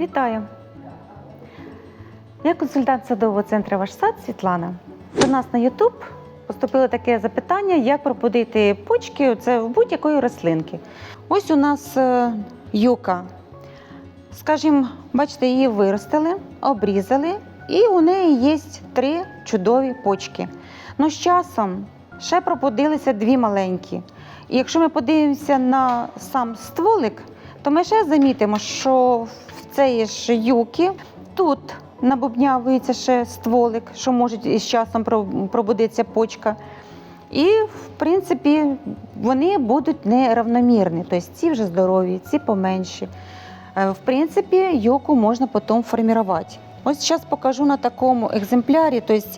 Вітаю! Я консультант садового центру Ваш сад Світлана. До нас на YouTube поступило таке запитання, як пробудити почки це в будь-якої рослинки. Ось у нас е, юка. Скажімо, бачите, її виростили, обрізали, і у неї є три чудові почки. Ну, з часом ще пробудилися дві маленькі. І якщо ми подивимося на сам стволик, то ми ще замітимо, що в цієї ж юки тут набубнявується ще стволик, що може із часом про- пробудитися почка. І, в принципі, вони будуть нерівномірні. Тобто ці вже здорові, ці поменші. Е, В принципі, юку можна потім формувати. Ось зараз покажу на такому екземплярі, тобто,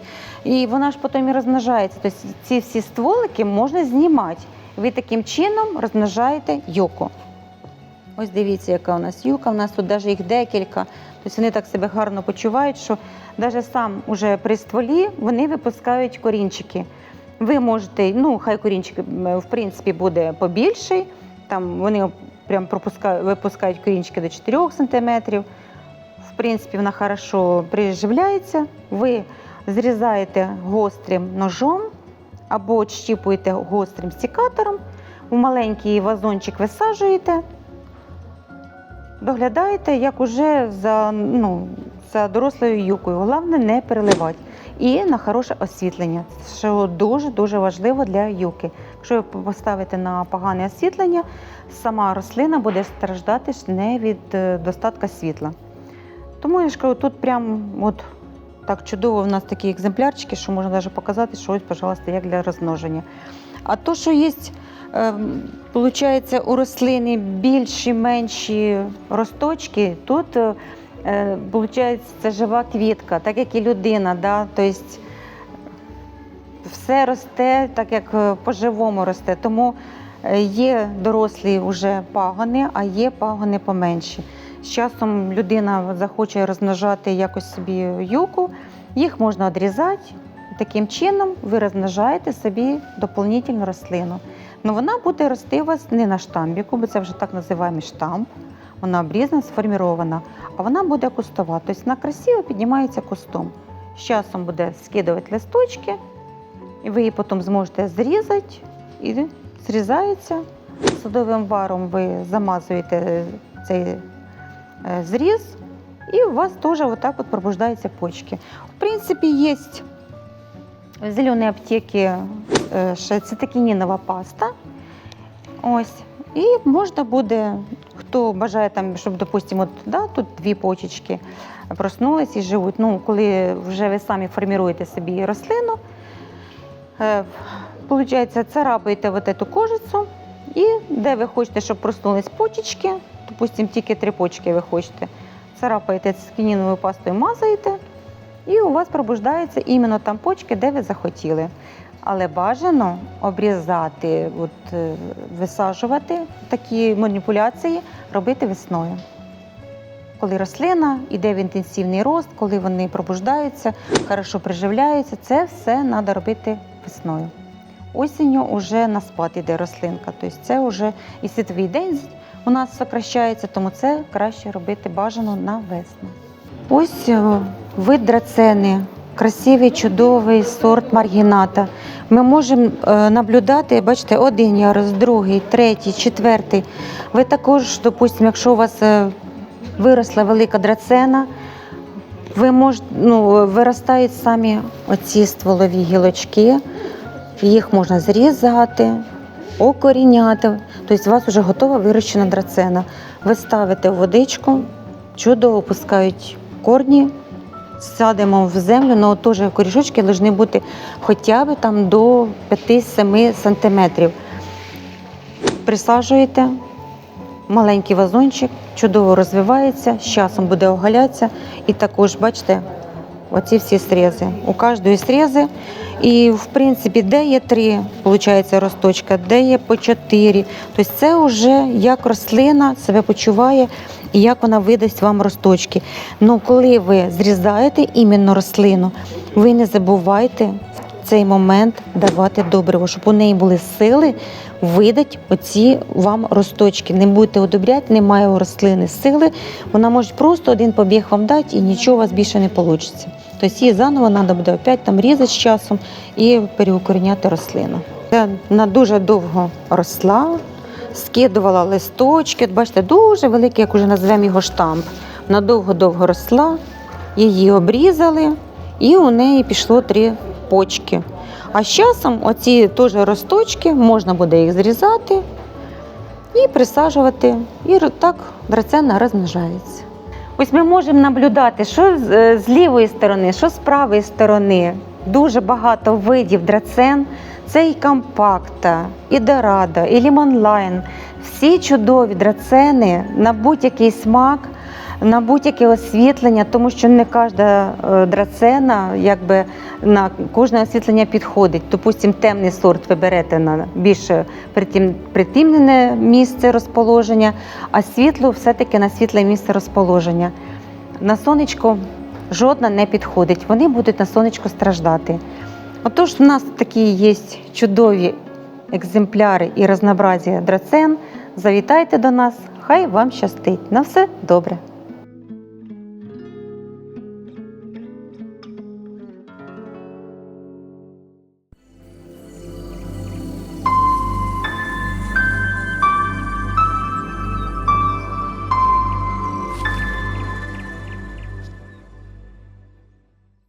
і вона ж потім і розмножається. Тобто ці всі стволики можна знімати. Ви таким чином розмножаєте юку. Ось дивіться, яка у нас юка. У нас тут навіть їх декілька. Тобто вони так себе гарно почувають, що навіть сам уже при стволі вони випускають корінчики. Ви можете, ну хай корінчик в принципі буде побільший. Там вони прям пропускають, випускають корінчики до 4 см. В принципі, вона хорошо приживляється. Ви зрізаєте гострим ножом або відщіпуєте гострим стікатором, у маленький вазончик висаджуєте, доглядаєте, як уже за, ну, за дорослою юкою. Головне не переливати. І на хороше освітлення, що дуже-дуже важливо для юки. Якщо ви поставите на погане освітлення, сама рослина буде страждати не від е, достатка світла. Тому я ж кажу, тут прям от так чудово в нас такі екземплярчики, що можна навіть показати, що ось, пожалуйста, як для розмноження. А то, що є, виходить, у рослини більші, менші росточки, тут е, е, виходить, це жива квітка, так як і людина. Да? Тобто все росте так, як е, по-живому росте. Тому е, є дорослі вже пагони, а є пагони поменші. З часом людина захоче розмножати якось собі юку, їх можна відрізати. Таким чином ви розмножаєте собі доповнительну рослину. Ну вона буде рости у вас не на штамбіку, бо це вже так називаємо штамп. Вона обрізана, сформірована, а вона буде кустова. Тобто вона красиво піднімається кустом. З часом буде скидувати листочки, і ви її потім зможете зрізати і зрізається. Садовим варом ви замазуєте цей е, зріз, і у вас теж отак от пробуждаються почки. В принципі, є в зеленій аптеці е, цитокінінова паста. Ось. І можна буде, хто бажає, там, щоб, допустимо, да, тут дві почечки проснулись і живуть. Ну, коли вже ви самі формуєте собі рослину, е, Получається, царапаєте вот эту кожицю, і де ви хочете, щоб проснулись почечки, допустимо, тільки три почки ви хочете, царапаєте скініновою пастою, мазаєте, і у вас пробуждаються іменно там почки, де ви захотіли. Але бажано обрізати, от, е, висаджувати такі маніпуляції, робити весною. Коли рослина йде в інтенсивний рост, коли вони пробуждаються, хорошо приживляються, це все треба робити весною. Осінню вже на спад іде рослинка. Тобто це вже і світовий день у нас сокращається, тому це краще робити бажано на весну. Ось е, вид драцени, красивий, чудовий сорт маргіната. Ми можемо е, наблюдати, бачите, один ярус, другий, третій, четвертий. Ви також, допустимо, якщо у вас е, виросла велика драцена, ви можете, ну, виростають самі оці стволові гілочки, їх можна зрізати, окоріняти. Тобто у вас вже готова вирощена драцена. Ви ставите в водичку, чудово пускають корні, садимо в землю, але теж корішочки повинні бути хоча б там до 5-7 сантиметрів. Присаджуєте, маленький вазончик, чудово розвивається, з часом буде оголятися. І також, бачите, оці всі срізи. У кожної срізи. І, в принципі, де є три, виходить, росточка, де є по чотири. Тобто це вже як рослина себе почуває і як вона видасть вам росточки. Ну, коли ви зрізаєте іменно рослину, ви не забувайте в цей момент давати добриво, щоб у неї були сили видати оці вам росточки. Не будете одобряти, немає у рослини сили. Вона може просто один побіг вам дати і нічого у вас більше не вийде. Тобто її заново треба буде опять там різати з часом і переукоріняти рослину. Я на дуже довго росла, скидувала листочки. Бачите, дуже великий, як уже називаємо його штамп. Вона довго-довго росла, її обрізали, і у неї пішло три почки. А з часом оці теж росточки можна буде їх зрізати і присаджувати. І так драцена розмножається. Ось ми можемо наблюдати, що з, е, лівої сторони, що з правої сторони. Дуже багато видів драцен. Це і компакта, і дорадо, і лімонлайн. Всі чудові драцени на будь-який смак, на будь-яке освітлення, тому що не кожна е, драцена якби на кожне освітлення підходить. Допустим, темний сорт ви берете на більше притім- притемнене місце розположення, а світло все-таки на світле місце розположення. На сонечко жодна не підходить. Вони будуть на сонечко страждати. Отож, в нас такі є чудові екземпляри і разнообразія драцен. Завітайте до нас, хай вам щастить. На все добре.